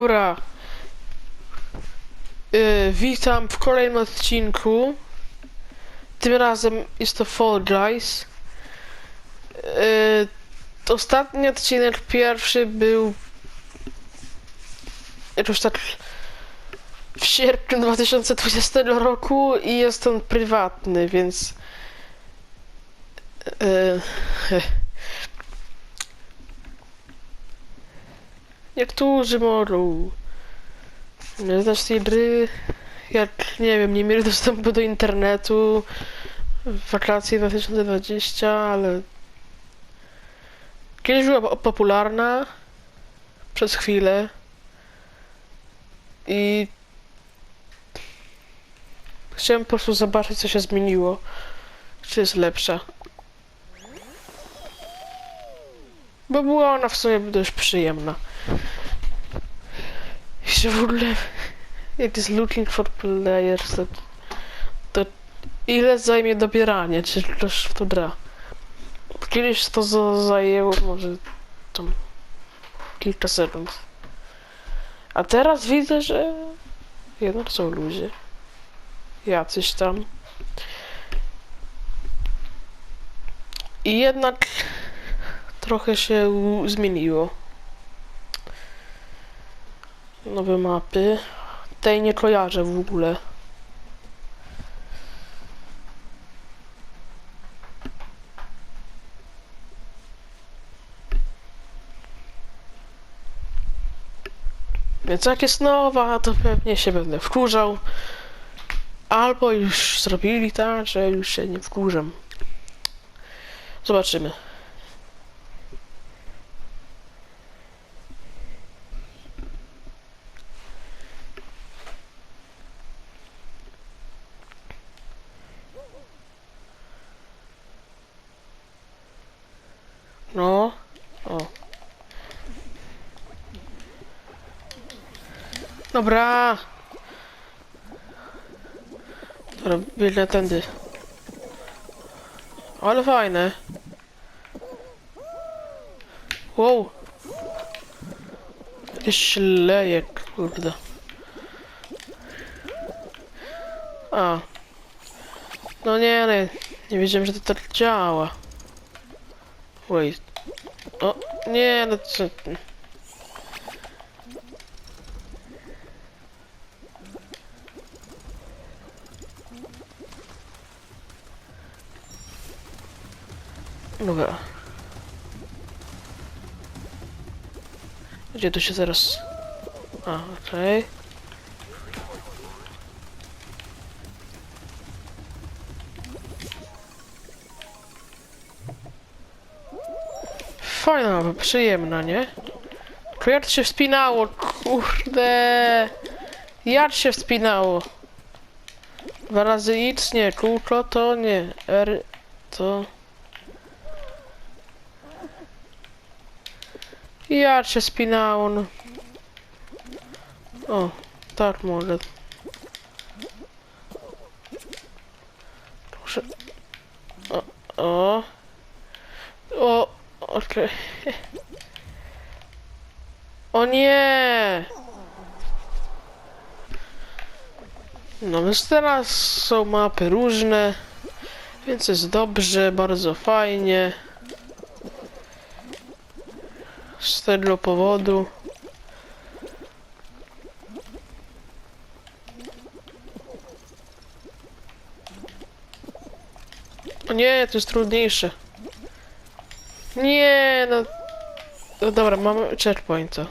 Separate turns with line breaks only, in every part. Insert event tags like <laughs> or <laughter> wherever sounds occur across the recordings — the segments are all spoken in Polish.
Dobra. Y, witam w kolejnym odcinku. Tym razem jest to Fall Guys. Y, ostatni odcinek pierwszy był jakoś tak w sierpniu 2020 roku i jest on prywatny, więc y, Niektórzy mogą nie znać tej gry, jak, nie wiem, nie mieli dostępu do internetu. W wakacje 2020, ale kiedyś była po- popularna przez chwilę. I chciałem po prostu zobaczyć, co się zmieniło, czy jest lepsza. Bo była ona w sumie dość przyjemna. Ogóle jak jest looking for players, to, to ile zajmie dobieranie, czy ktoś w to gra? Kiedyś to za- zajęło może tam kilka sekund. A teraz widzę, że jednak są ludzie. Jacyś tam. I jednak trochę się zmieniło. Nowe mapy. Tej nie kojarzę w ogóle. Więc jak jest nowa, to pewnie się będę wkurzał. Albo już zrobili tak, że już się nie wkurzam. Zobaczymy. No. O. Dobra. Dobra, biegnę tędy. Ale fajne. Wow. Jakieś śleje, kurde. A. No nie, nie. Nie wiedziałem, że to tak działa. Wait. O, nie, no co... Dobra. Gdzie to się zaraz... A, okej. Fajna mapa, przyjemna, nie? Jak się wspinało, kurde. Jak się wspinało? Dwa razy X, nie, kółko to nie, R to... Jak się spinało, no. O, tak może. Proszę. O, o. O, okej. <laughs> O nie! No więc teraz są mapy różne, więc jest dobrze, bardzo fajnie. Z tego powodu. O nie, to jest trudniejsze. Nie, no. No dobra, mamy checkpointa.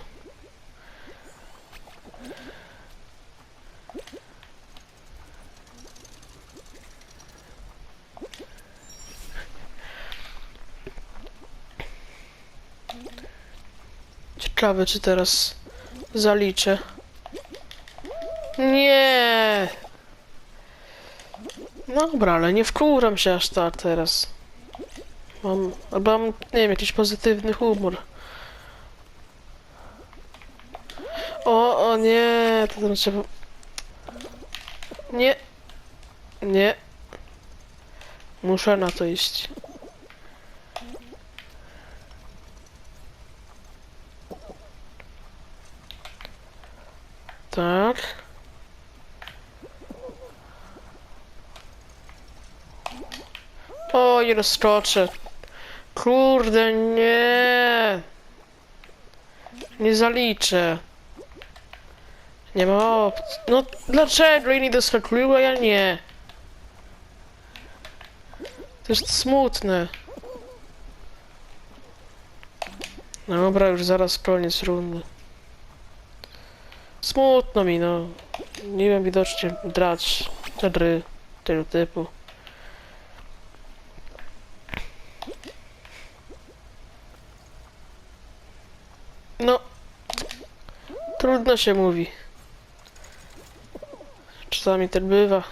Ciekawe, czy teraz zaliczę. Nie. Dobra, ale nie wkuram się aż tak teraz. Mam, albo mam, nie wiem, jakiś pozytywny humor. O, o nie, to tam trzeba... Nie. Nie. Muszę na to iść. Tak. O, nie rozskoczę. Kurde, nie. Nie zaliczę. Nie ma opcji. No dlaczego inni doskakują, a ja nie? To jest smutne. Dobra, już zaraz koniec rundy. Smutno mi, no. Nie wiem, widocznie drać te gry tego typu. No. Trudno się mówi. Czasami tak bywa.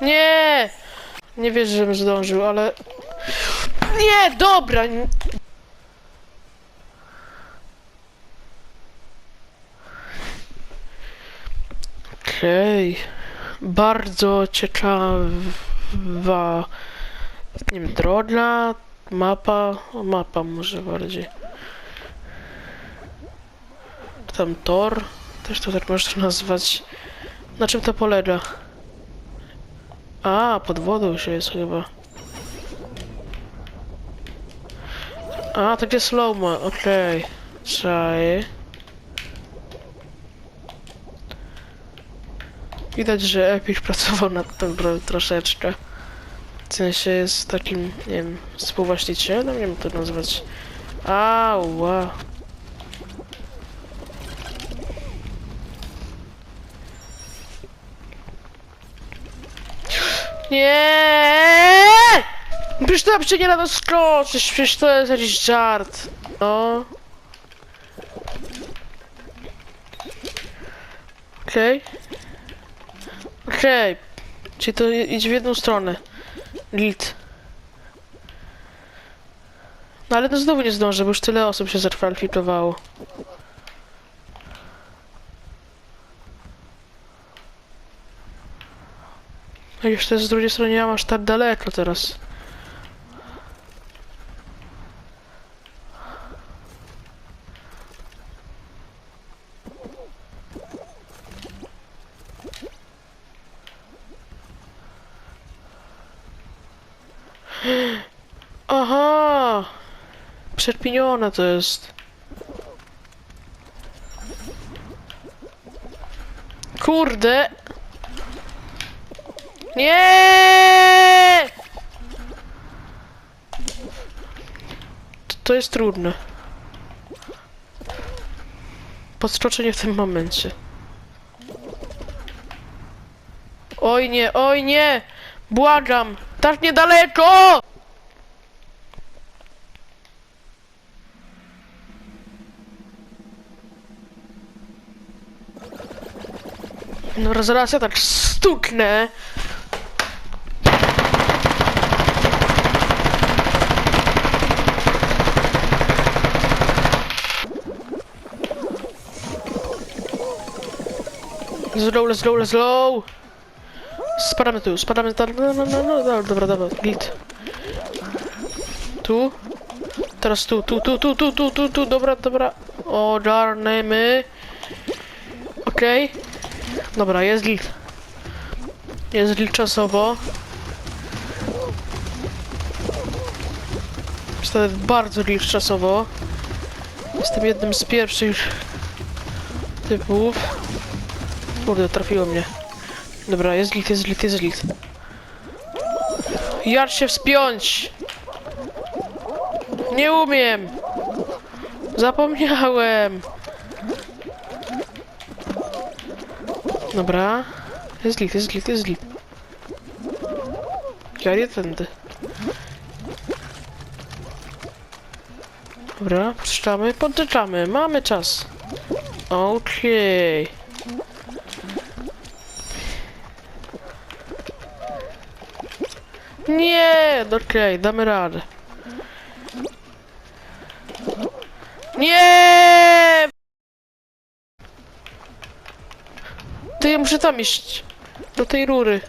Nie! Nie wierzę, żebym zdążył, ale... Nie, dobra! Okej. Bardzo ciekawa... Nie wiem, droga, mapa... Mapa może bardziej. Tam tor. Też to tak można nazwać. Na czym to polega? A, pod wodą się jest chyba. A, takie slow-mo, okej. Czaję. Widać, że Epic <laughs> pracował nad grą troszeczkę. W sensie jest takim, nie wiem, współwłaścicielem, nie wiem to nazwać. Ała. Nie! Przecież tam się nie da doskoczyć, przecież to jest jakiś żart. No. Okej. Okej. Czyli to i- idzie w jedną stronę. Git. No ale no znowu nie zdążę, bo już tyle osób się zakwalifikowało. A już też z drugiej strony mam aż tak daleko teraz. Aha! Przerpinione to jest. Kurde! Nie! To, to jest trudne. Podskoczenie w tym momencie. Oj nie, oj nie! Błagam! Tak niedaleko! No zaraz ja tak let's go, let's go! Spadamy tu, spadamy tam, no, no, no, no, no, dobra, dobra, git. Tu? Teraz tu, tu, tu, tu, tu, tu, tu, tu, dobra, dobra. Ogarniemy. Okej. Dobra, jest git. Jest git czasowo. Nawet bardzo git czasowo. Jestem jednym z pierwszych typów. Kurde, trafiło mnie. Dobra, jest git, jest git, jest git. Jak się wspiąć? Nie umiem! Zapomniałem! Dobra. Jest git, jest git, jest git. Ja nie tędy. Dobra, puszczamy, podtyczamy, mamy czas. Okej. Nie, no okej, damy radę. Nie! To ja muszę tam iść. Do tej rury.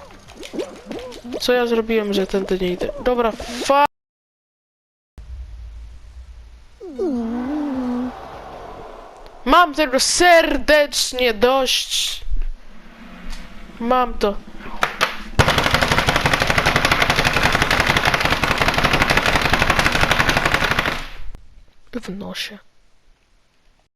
Co ja zrobiłem, że tędy nie idę? Dobra, fa... Mam tego serdecznie dość. Mam to. W nosie.